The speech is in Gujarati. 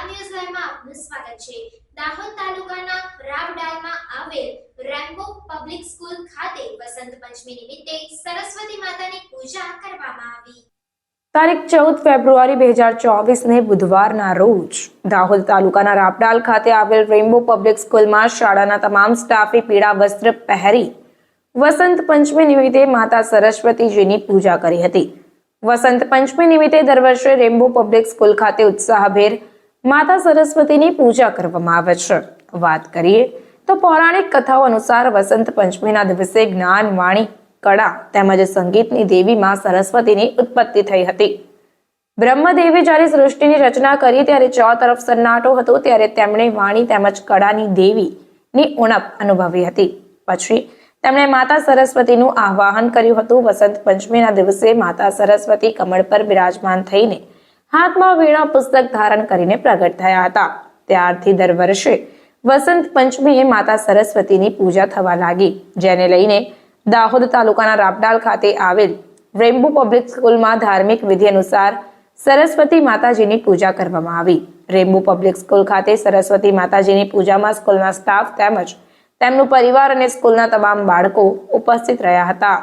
ગુજરાત ન્યૂઝ લાઈવમાં આપનું સ્વાગત છે. દાહોદ તાલુકાના રાબડાલમાં આવેલ રેમ્બો પબ્લિક સ્કૂલ ખાતે વસંત પંચમી નિમિત્તે સરસ્વતી માતાની પૂજા કરવામાં આવી. તારીખ ચૌદ ફેબ્રુઆરી બે હજાર ચોવીસ ને બુધવારના રોજ દાહોદ તાલુકાના રાપડાલ ખાતે આવેલ રેમ્બો પબ્લિક સ્કૂલમાં શાળાના તમામ સ્ટાફે પીળા વસ્ત્ર પહેરી વસંત પંચમી નિમિત્તે માતા સરસ્વતીજીની પૂજા કરી હતી. વસંત પંચમી નિમિત્તે દર વર્ષે રેમ્બો પબ્લિક સ્કૂલ ખાતે ઉત્સાહભેર માતા સરસ્વતીની પૂજા કરવામાં આવે છે. વાત કરીએ તો પૌરાણિક કથાઓ અનુસાર વસંત પંચમીના દિવસે જ્ઞાન, વાણી, કળા તેમજ સંગીતની દેવી માં સરસ્વતીની ઉત્પત્તિ થઈ હતી. બ્રહ્મદેવે જ્યારે સૃષ્ટિની રચના કરી ત્યારે ચો તરફ સન્નાટો હતો ત્યારે તેમણે વાણી તેમજ કળાની દેવીની ઉણપ અનુભવી હતી. પછી તેમણે માતા સરસ્વતીનું આહ્વાન કર્યું હતું. વસંત પંચમીના દિવસે માતા સરસ્વતી કમળ પર બિરાજમાન થઈને હાથમાં વીણા પુસ્તક ધારણ કરીને પ્રગટ થયા હતા. ત્યારથી દર વર્ષે વસંત પંચમીએ માતા સરસ્વતીની પૂજા થવા લાગી, જેને લઈને દાહોદ તાલુકાના રાપડાલ ખાતે આવેલ રેમ્બો પબ્લિક સ્કૂલમાં ધાર્મિક વિધિ અનુસાર સરસ્વતી માતાજીની પૂજા કરવામાં આવી. રેમ્બો પબ્લિક સ્કૂલ ખાતે સરસ્વતી માતાજીની પૂજામાં સ્કૂલના સ્ટાફ તેમજ તેમનું પરિવાર અને સ્કૂલના તમામ બાળકો ઉપસ્થિત રહ્યા હતા.